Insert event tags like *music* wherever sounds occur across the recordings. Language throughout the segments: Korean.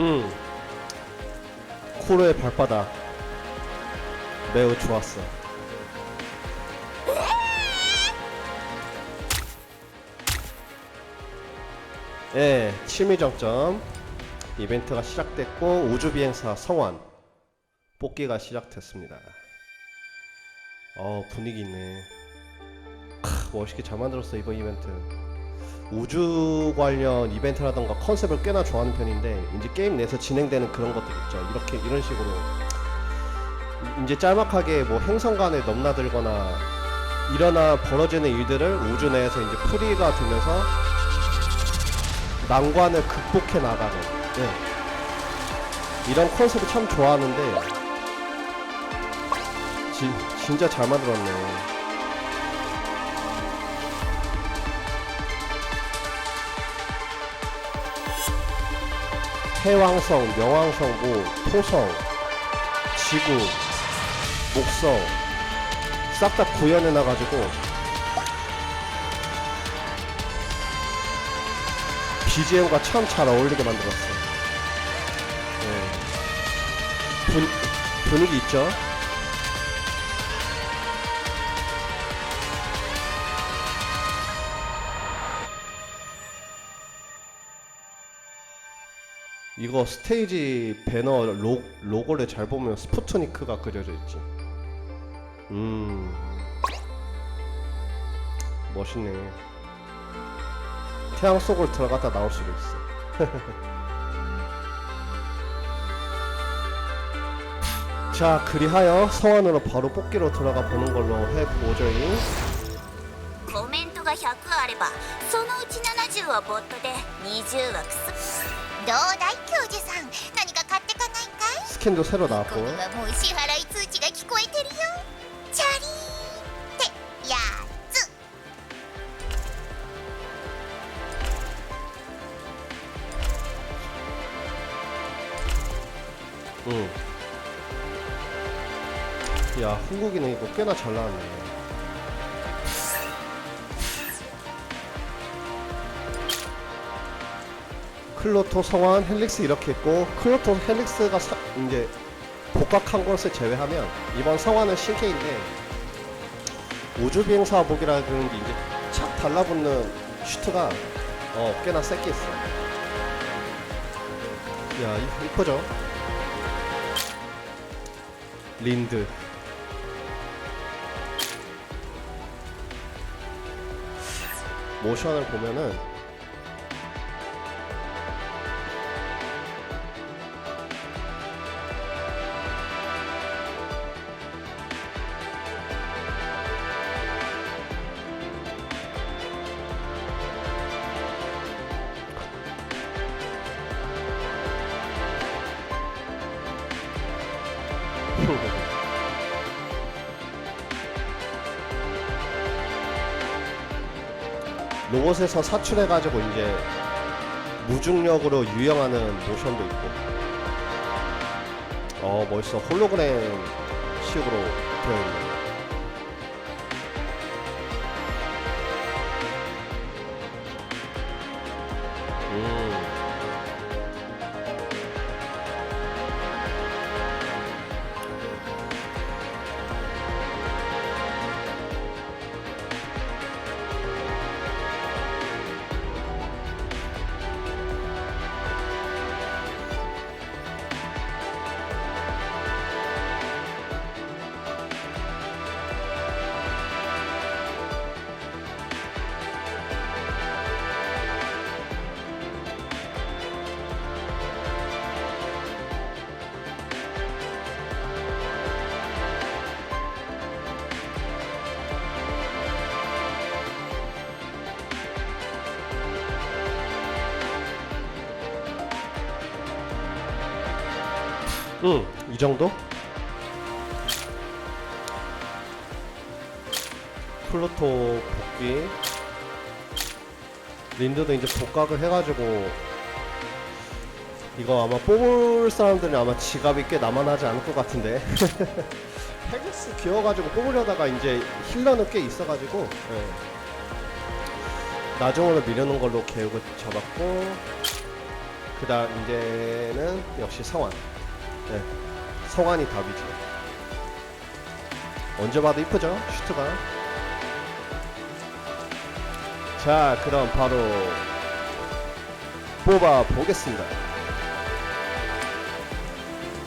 음. 코르의 발바닥. 매우 좋았어. 예, 취미 정점 이벤트가 시작됐고 우주 비행사 성환 뽑기가 시작됐습니다. 어 분위기 있네. 크, 멋있게 잘 만들었어 이번 이벤트. 우주 관련 이벤트라던가 컨셉을 꽤나 좋아하는 편인데 이제 게임 내에서 진행되는 그런 것들 있죠. 이렇게 이런 식으로 이제 짤막하게 뭐 행성 간에 넘나들거나 일어나 벌어지는 일들을 우주 내에서 이제 풀이가 되면서 난관을 극복해 나가는 네. 이런 컨셉을 참 좋아하는데 진, 진짜 잘 만들었네. 해왕성, 명왕성, 뭐 토성, 지구, 목성 싹 다 구현해 놔가지고 BGM과 참 잘 어울리게 만들었어. 네. 분, 분위기 있죠? 이거 스테이지 배너 로, 로고를 잘 보면 스푸트니크가 그려져 있지. 음. 멋있네. 태양 속으로 들어갔다 나올 수도 있어. *laughs* 자, 그리하여 성안으로 바로 뽑기로 들어가 보는 걸로 해보죠잉. コメントが100あればそのうち70はボットで20はクソどう だい教授さん何か買ってかないかい 스캔도 새로 こ 나왔고. こにはもう支払い通知が聞こえてるよチャリーンってやつ 응. 야, 한국인은 이거 꽤나 잘 나왔네. 클로토 성환 헬릭스 이렇게 있고 클로토 헬릭스가 사- 이제 복각한 것을 제외하면 이번 성환은 신캐인데 우주비행사복이라는 게 이제 착 달라붙는 슈트가 어 꽤나 세게 있어. 야 이- 이쁘죠? 린드 모션을 보면은 로봇에서 사출해가지고 이제 무중력으로 유영하는 모션도 있고. 어 멋있어. 홀로그램 식으로 되어 있네 응, 이 정도? 플루토 복귀. 린드도 이제 복각을 해가지고 이거 아마 뽑을 사람들은 아마 지갑이 꽤 남아나지 않을 것 같은데 *laughs* 헤게스 귀여워가지고 뽑으려다가 이제 힐러는 꽤 있어가지고 예. 나중으로 미루는 걸로 계획을 잡았고 그 다음 이제는 역시 성환. 네, 성환이 답이지. 언제 봐도 이쁘죠? 슈트가. 자, 그럼 바로 뽑아 보겠습니다.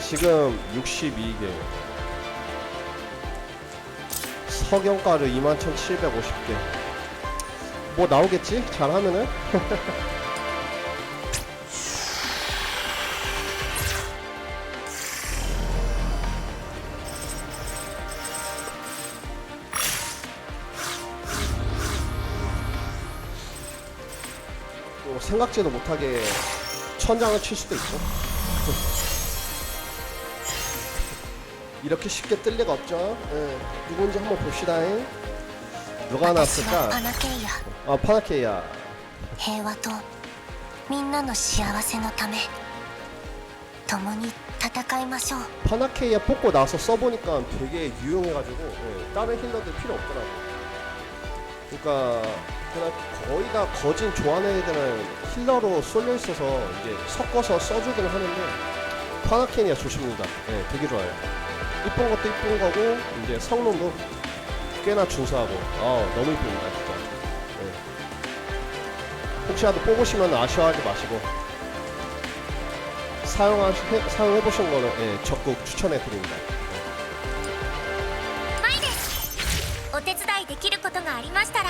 지금 62개. 석영가루 21,750개. 뭐 나오겠지? 잘하면은? *laughs* 생각지도 못하게 천장을 칠 수도 있고 이렇게 쉽게 뜰 리가 없죠 예. 누군지 한번 봅시다 누가 私は 나왔을까 パナケイヤ 아 파나케이야 平和とみんなの幸せのため共に戦いましょう 파나케이야 뽑고 나서 써보니까 되게 유용해가지고 예, 다른 힐러들 필요 없더라고 그러니까 그냥 거의 다 거진 좋아하는 애들은 힐러로 쏠려 있어서 이제 섞어서 써주긴 하는데 파나케이야 좋습니다 예, 되게 좋아요 이쁜 것도 이쁜 거고 이제 성능도 꽤나 준수하고 아 너무 이쁩니다 진짜 예. 혹시라도 뽑으시면 아쉬워하지 마시고 사용하시, 해, 사용해보신 거는 예, 적극 추천해드립니다 マイですお手伝いできることがありましたら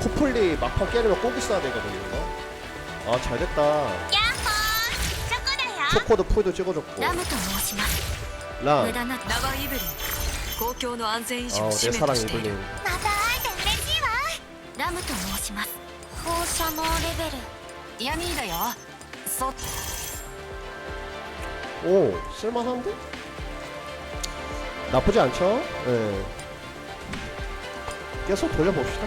코플리 막판 깨려면 꼭 있어야 되거든요 이거. 아 잘됐다 ヤッホーチョコだよ 초코도 풀도 찍어줬고 ラムと申します無 랑 駄なラバイブリン公共の安全維持 어, を 내 使命 사랑 としている 이블린 また会えて嬉しいわラムと申します放射能レベルいやミーだよそ 오 쓸만한데? 나쁘지 않죠? 예. 계속 돌려봅시다.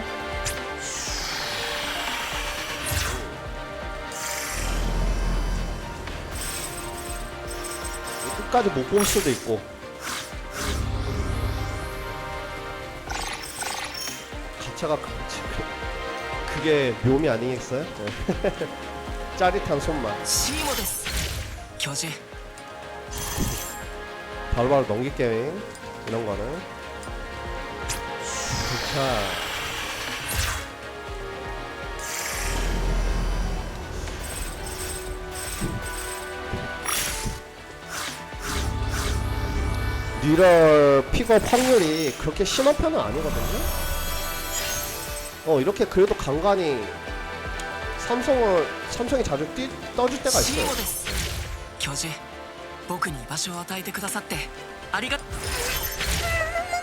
끝까지 못 볼 수도 있고. 가차가 그렇지 그, 그게 묘미 아니겠어요? 네. *laughs* 짜릿한 손맛. 교지 바로바로 넘기 게임. 이런 거는. 좋다. 리럴 픽업 확률이 그렇게 심한 편은 아니거든요 어 이렇게 그래도 간간히 삼성을 삼성이 자주 뛰, 떠줄 때가 シー 있어요 モです教授僕に居場所を与えてくださってありが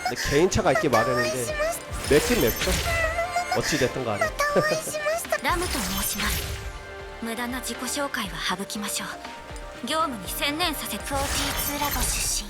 근데 개인차가 있기 마련인데 맵긴 맵죠 어찌 됐든 간에 ラムと申します無駄な自己紹介は省きましょう業務に専念させ 42ラボ出身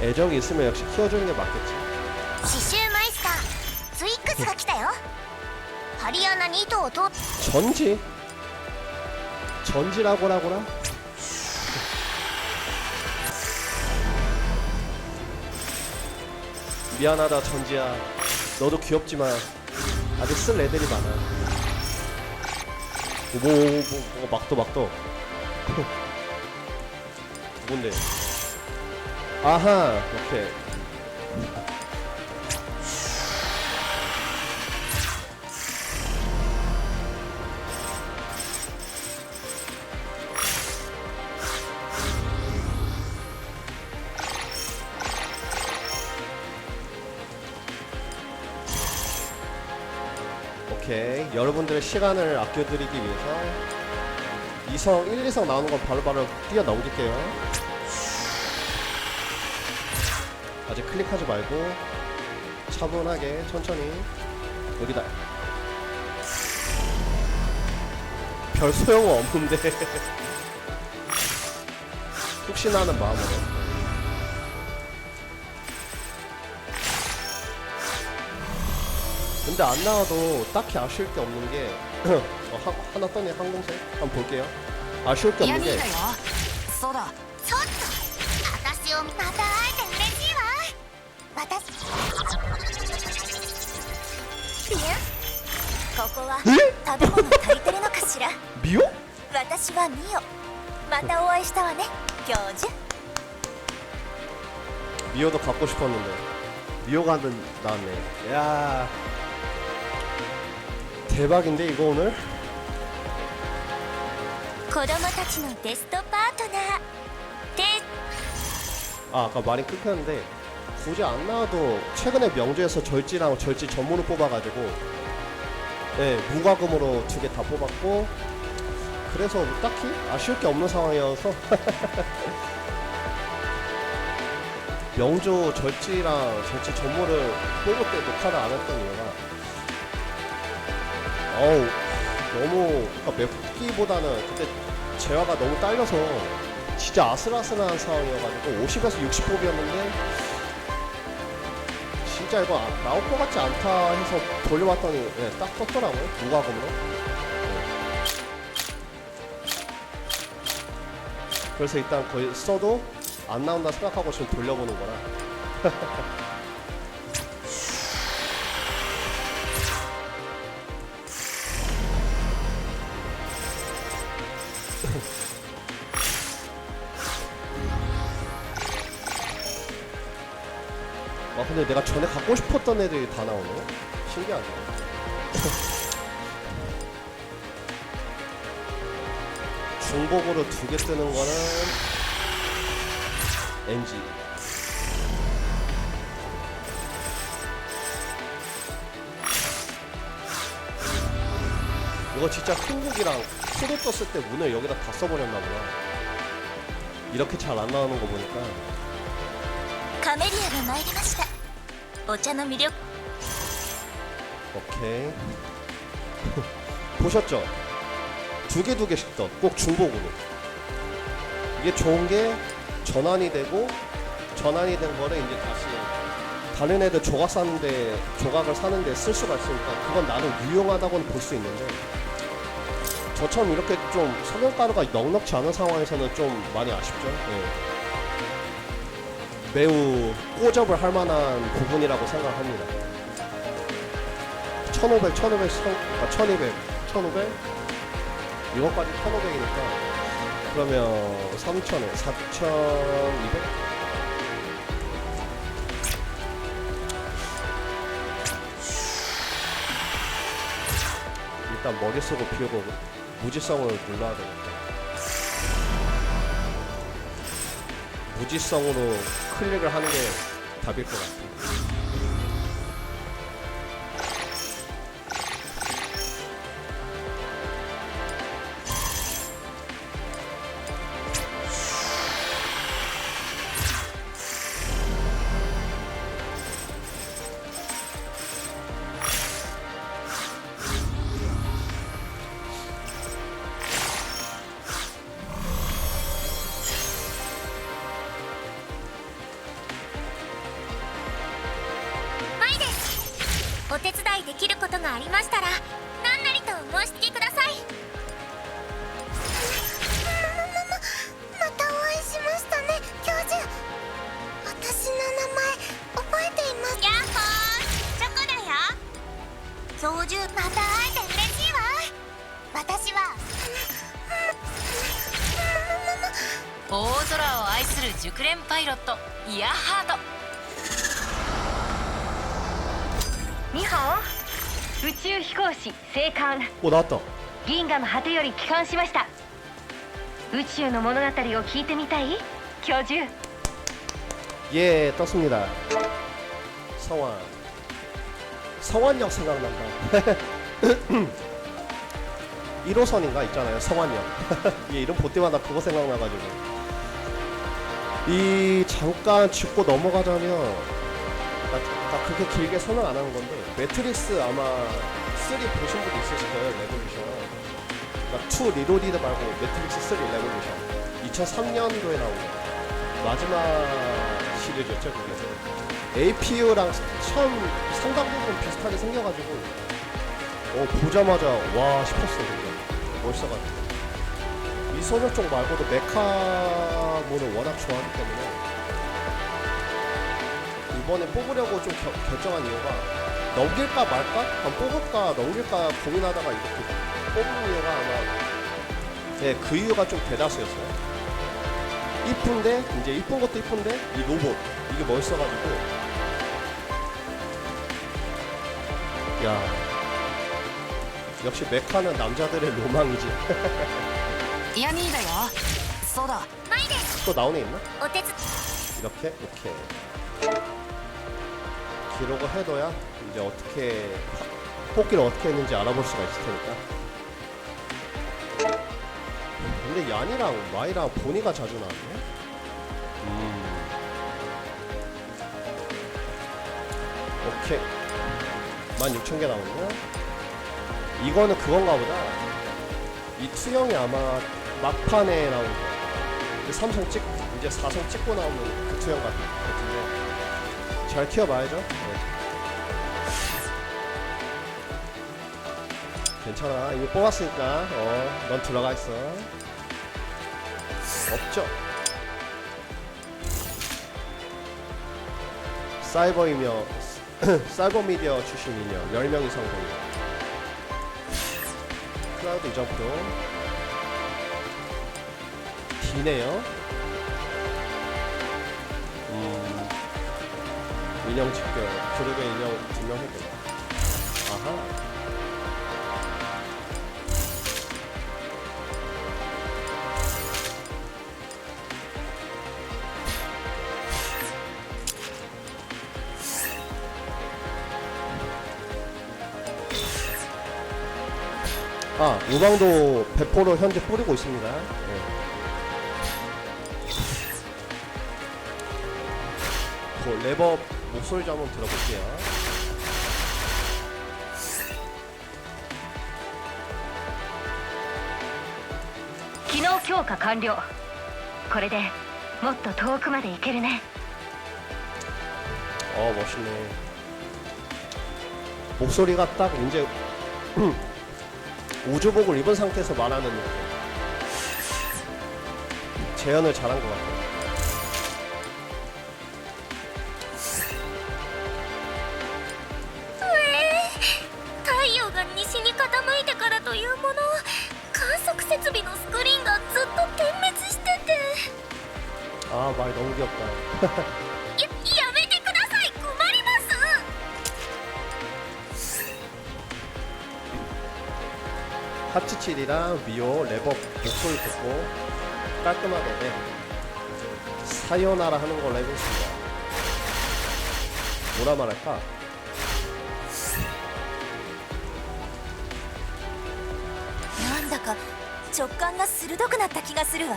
애정이 있으면 역시 키워주는 게 맞겠지 刺繍マイスターツイックスが来たよハリアナに糸を通っ 전지 전지라고라고라 미안하다 전지야 너도 귀엽지만 아직 쓸 애들이 많아 뭐, 뭐, 뭐, 뭐 막도 막도 *laughs* 뭔데 아하, 오케이. 오케이. 여러분들의 시간을 아껴드리기 위해서 2성, 1, 2성 나오는 건 바로바로 뛰어넘길게요. 아직 클릭하지 말고 차분하게 천천히 여기다. 별 소용은 없는데. *laughs* 혹시나 하는 마음으로? 근데 안 나와도 딱히 아쉬울 게 없는 게 *clears throat* 어, 하, 하나 떠니 항공세 한번 볼게요. 아쉬울 게 없는 게 食べ物足りてるのかしら 미호? 私はミオまたお会いしたわね教授 미호도 갖고 싶었는데 미호가 는 나왔네 야 대박인데 이거 오늘? 子供たちのベストパートナーで 아 아까 말이 끊겼는데 굳이 안 나와도 최근에 명주에서 절지랑 절지 전문을 뽑아가지고 네 무과금으로 두 개 다 뽑았고 그래서 딱히 아쉬울 게 없는 상황이어서. *laughs* 명조 절지랑 절지 전문을 뽑을 때 녹화를 안 했던 이유가 어우 너무 그러니까 맵기보다는 그때 재화가 너무 딸려서 진짜 아슬아슬한 상황이어가지고 50에서 60 뽑이었는데 진짜 이거 아- 나올 것 같지 않다 해서 돌려봤더니 예, 딱 떴더라고요 무과금으로 예. 그래서 일단 거의 써도 안 나온다 생각하고 지금 돌려보는 거라 *laughs* 근데 내가 전에 갖고 싶었던 애들이 다 나오네 신기하네 *laughs* 중복으로 두 개 뜨는 거는 NG 이거 진짜 흥국이랑 수도 떴을 때 문을 여기다 다 써버렸나 보다 이렇게 잘 안 나오는 거 보니까 カメリアが参りました 오차노 미력 오케이. *laughs* 보셨죠? 두 개 두 개씩 더꼭 중복으로. 이게 좋은 게 전환이 되고 전환이 된 거를 이제 다시 다른 애들 조각 사는데 조각을 사는데 쓸 수가 있으니까 그건 나는 유용하다고는 볼 수 있는데 저처럼 이렇게 좀 성형가루가 넉넉지 않은 상황에서는 좀 많이 아쉽죠. 네. 매우 꼬접을 할 만한 부분이라고 생각합니다. 1500, 1500, 아, 1200, 1500? 이것까지 1500이니까 그러면 3000에 4200? 일단 쓰고 비우고 무지성을 눌러야 되겠다. 무지성으로 클릭을 하는 게 답일 것 같아.マ お手伝いできることがありましたら何なりとお申し付けください。またお会いしましたね。教授私の名前覚えています。ヤッホーチョコだよ。教授また会えて嬉しいわ。私は大空を愛する熟練パイロットイヤハート ハオ宇宙飛行士生還 오 나왔다. 銀河の果てより帰還しました宇宙の物語を聞いてみたい教授 예, 떴습니다. 성환. 성환역 생각난다. *laughs* 1호선인가 있잖아요 성환역 *laughs* 얘 이름 볼 때마다 그거 생각나가지고 이 잠깐 짚고 넘어가자면 나, 나 그렇게 길게 설명 안 하는 건데 매트릭스 아마 3 보신 분도 있으실 거예요 레볼루션. 그러니까 2 리로디드 말고 매트릭스 3 레볼루션. 2003년도에 나온 거. 마지막 시리즈였죠 그게 APU랑 처음 상당 부분 비슷하게 생겨가지고 어 보자마자 와 싶었어 진짜. 멋있어가지고. 이소녀 쪽 말고도 메카모를 워낙 좋아하기 때문에 이번에 뽑으려고 좀 겨- 결정한 이유가 넘길까 말까? 한번 뽑을까 넘길까 고민하다가 이렇게 뽑은 이유가 아마 네, 그 이유가 좀 대다수였어요 이쁜데 이제 이쁜 것도 이쁜데 이 로봇 이게 멋있어가지고 야 역시 메카는 남자들의 로망이지 *laughs* ヤミーだよそうだ 또 나오네 있나? お手伝い 이렇게 이렇게 기록을 해둬야 이제 어떻게 뽑기를 어떻게 했는지 알아볼 수가 있을 테니까. 근데 얀이랑 마이랑 보니가 자주 나왔네? 음. 오케이. 16,000개 나오네요. 이거는 그건가 보다. 이 투영이 아마 막판에 나온 거. 이제 삼성 찍 이제 사성 찍고 나오는 그 투영 같- 같은데 잘 키워봐야죠. 네. 괜찮아 이미 뽑았으니까 어 넌 들어가 있어. 없죠. 사이버이며 *clears throat* 사이버 미디어 출신이며 10명 이상 보니 클라우드 이점프로 D네요. 인형 집결. 그룹의 인형 해결. 아하. 아, 우방도 배포로 현재 뿌리고 있습니다. 네. 그 레버 목소리 좀 한번 들어볼게요. 機能強化完了これでもっと遠くまで行けるね 어 멋있네. 목소리가 딱 이제 *clears throat* 우주복을 입은 상태에서 말하는 느낌. 재현을 잘한 것 같아요. 아 말 너무 귀엽다. ややめてください困ります 하츠칠이랑 미오 레버 목소리 듣고 깔끔하게 네. 사요나라 하는 걸로 해보겠습니다. 뭐라 말할까? なんだか直感が鋭くなった気がするわ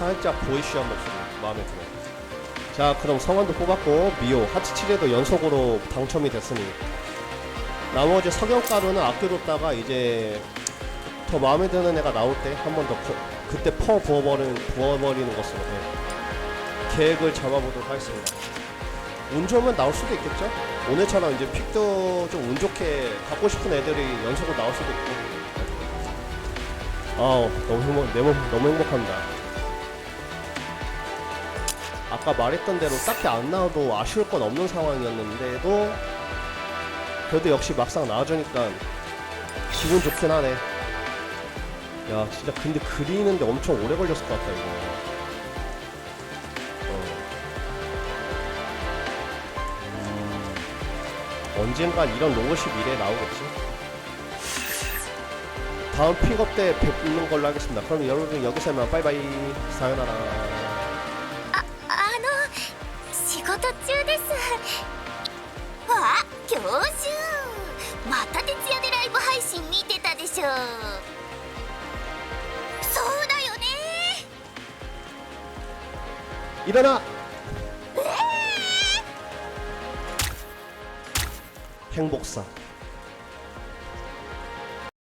살짝 보이시한 목소리 마음에 들어요. 자, 그럼 성환도 뽑았고 미호, 하치치레도 연속으로 당첨이 됐으니 나머지 석영가루는 아껴뒀다가 이제 더 마음에 드는 애가 나올 때 한 번 더 그때 퍼 부어버리는 부어버리는 것으로 네. 계획을 잡아보도록 하겠습니다. 운 좋으면 나올 수도 있겠죠? 오늘처럼 이제 픽도 좀 운 좋게 갖고 싶은 애들이 연속으로 나올 수도 있고. 아우 너무 행복, 너무 행복합니다. 아까 말했던 대로 딱히 안 나와도 아쉬울 건 없는 상황이었는데도 그래도 역시 막상 나와주니까 기분 좋긴 하네. 야, 진짜 근데 그리는데 엄청 오래 걸렸을 것 같다, 이거. 어. 음, 언젠간 이런 로봇이 미래에 나오겠지? 다음 픽업 때 뵙는 걸로 하겠습니다. 그럼 여러분 여기서 만 빠이빠이. 사요나라. 일어나! *laughs* 행복사